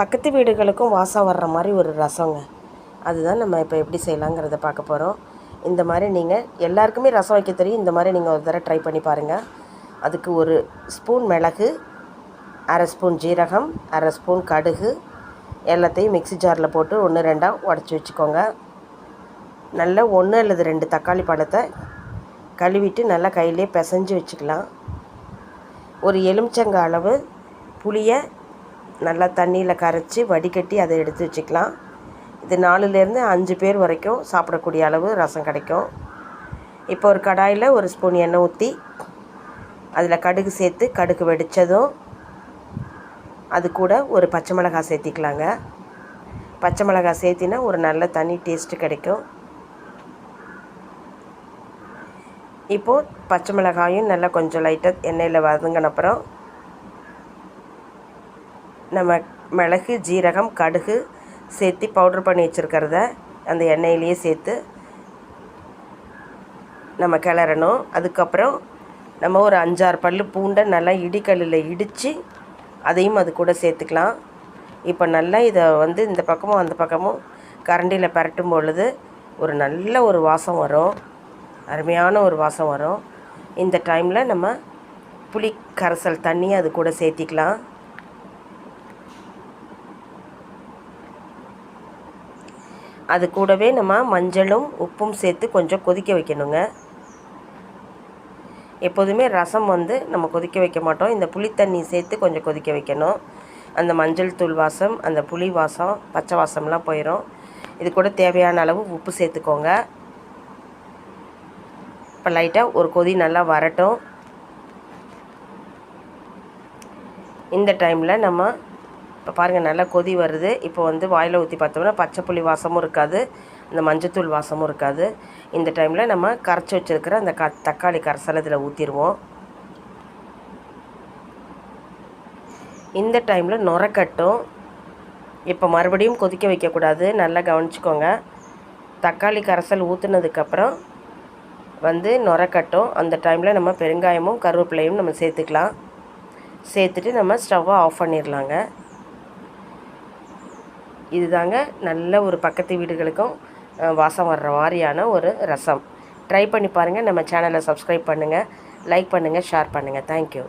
பக்கத்து வீடுகளுக்கும் வாசம் வர்ற மாதிரி ஒரு ரசங்க. அதுதான் நம்ம இப்போ எப்படி செய்யலாங்கிறத பார்க்க போகிறோம் இந்த மாதிரி நீங்கள் எல்லாருக்குமே ரசம் வைக்க தெரியும். இந்த மாதிரி நீங்கள் ஒரு தடவை ட்ரை பண்ணி பாருங்கள் அதுக்கு ஒரு ஸ்பூன் மிளகு அரை ஸ்பூன் ஜீரகம் அரை ஸ்பூன் கடுகு எல்லாத்தையும் மிக்ஸி ஜாரில் போட்டு ஒன்று ரெண்டாக உடச்சி வச்சுக்கோங்க. நல்லா ஒன்று அல்லது ரெண்டு தக்காளி பழத்தை கழுவிட்டு நல்லா கையிலே பிசைஞ்சு வச்சுக்கலாம். ஒரு எலுமிச்சங்க அளவு புளியை நல்லா தண்ணியில் கரைச்சி வடிகட்டி அதை எடுத்து வச்சுக்கலாம். இது நாலுலேருந்து அஞ்சு பேர் வரைக்கும் சாப்பிடக்கூடிய அளவு ரசம் கிடைக்கும். இப்போ ஒரு கடாயில் ஒரு ஸ்பூன் எண்ணெய் ஊற்றி அதில் கடுகு சேர்த்து கடுகு வெடித்ததும் அது கூட ஒரு பச்சை மிளகாய் சேர்த்திக்கலாங்க. பச்சை மிளகாய் சேர்த்தினா ஒரு நல்ல தனி டேஸ்ட்டு கிடைக்கும். இப்போது பச்சை மிளகாயும் நல்லா கொஞ்சம் லைட்டாக எண்ணெயில் வதங்கின அப்புறம் நம்ம மிளகு ஜீரகம் கடுகு சேர்த்து பவுட்ரு பண்ணி வச்சுருக்கிறத அந்த எண்ணெயிலேயே சேர்த்து நம்ம கிளறணும். அதுக்கப்புறம் நம்ம ஒரு அஞ்சாறு பல் பூண்டை நல்லா இடிக்கல்லில் இடித்து அதையும் அது கூட சேர்த்துக்கலாம். இப்போ நல்லா இதை வந்து இந்த பக்கமும் அந்த பக்கமும் கரண்டியில் பரட்டும் பொழுது ஒரு நல்ல ஒரு வாசம் வரும். அருமையான ஒரு வாசம் வரும். இந்த டைமில் நம்ம புளி கரைசல் தண்ணி அது கூட சேர்த்திக்கலாம். அது கூடவே நம்ம மஞ்சளும் உப்பும் சேர்த்து கொஞ்சம் கொதிக்க வைக்கணுங்க. எப்போதுமே ரசம் வந்து நம்ம கொதிக்க வைக்க மாட்டோம். இந்த புளித்தண்ணி சேர்த்து கொஞ்சம் கொதிக்க வைக்கணும். அந்த மஞ்சள் தூள் வாசம் அந்த புளி வாசம் பச்சை வாசம்லாம் போயிடும் இது கூட தேவையான அளவு உப்பு சேர்த்துக்கோங்க. இப்போ லைட்டாக ஒரு கொதி நல்லா வரட்டும். இந்த டைமில் நம்ம இப்போ பாருங்கள் நல்லா கொதி வருது. இப்போ வந்து வாயில் ஊற்றி பார்த்தோம்னா பச்சை புளி வாசமும் இருக்காது. இந்த மஞ்சத்தூள் வாசமும் இருக்காது. இந்த டைமில் நம்ம கரைச்சி வச்சுருக்கிற அந்த க தக்காளி கரைசல் இதில் ஊற்றிடுவோம் இந்த டைமில் நுரக்கட்டும் இப்போ மறுபடியும் கொதிக்க வைக்கக்கூடாது. நல்லா கவனிச்சிக்கோங்க. தக்காளி கரைசல் ஊற்றுனதுக்கப்புறம் வந்து நுரக்கட்டும் அந்த டைமில் நம்ம பெருங்காயமும் கருவேப்பிலையும் நம்ம சேர்த்துக்கலாம். சேர்த்துட்டு நம்ம ஸ்டவ்வை ஆஃப் பண்ணிடலாங்க இதுதாங்க நல்ல ஒரு பக்கத்து வீடுகளுக்கும் வாசம் வர்ற மாதிரியான ஒரு ரசம். ட்ரை பண்ணி பாருங்கள் நம்ம சேனலை சப்ஸ்கிரைப் பண்ணுங்கள் லைக் பண்ணுங்கள் ஷேர் பண்ணுங்கள் தேங்க்யூ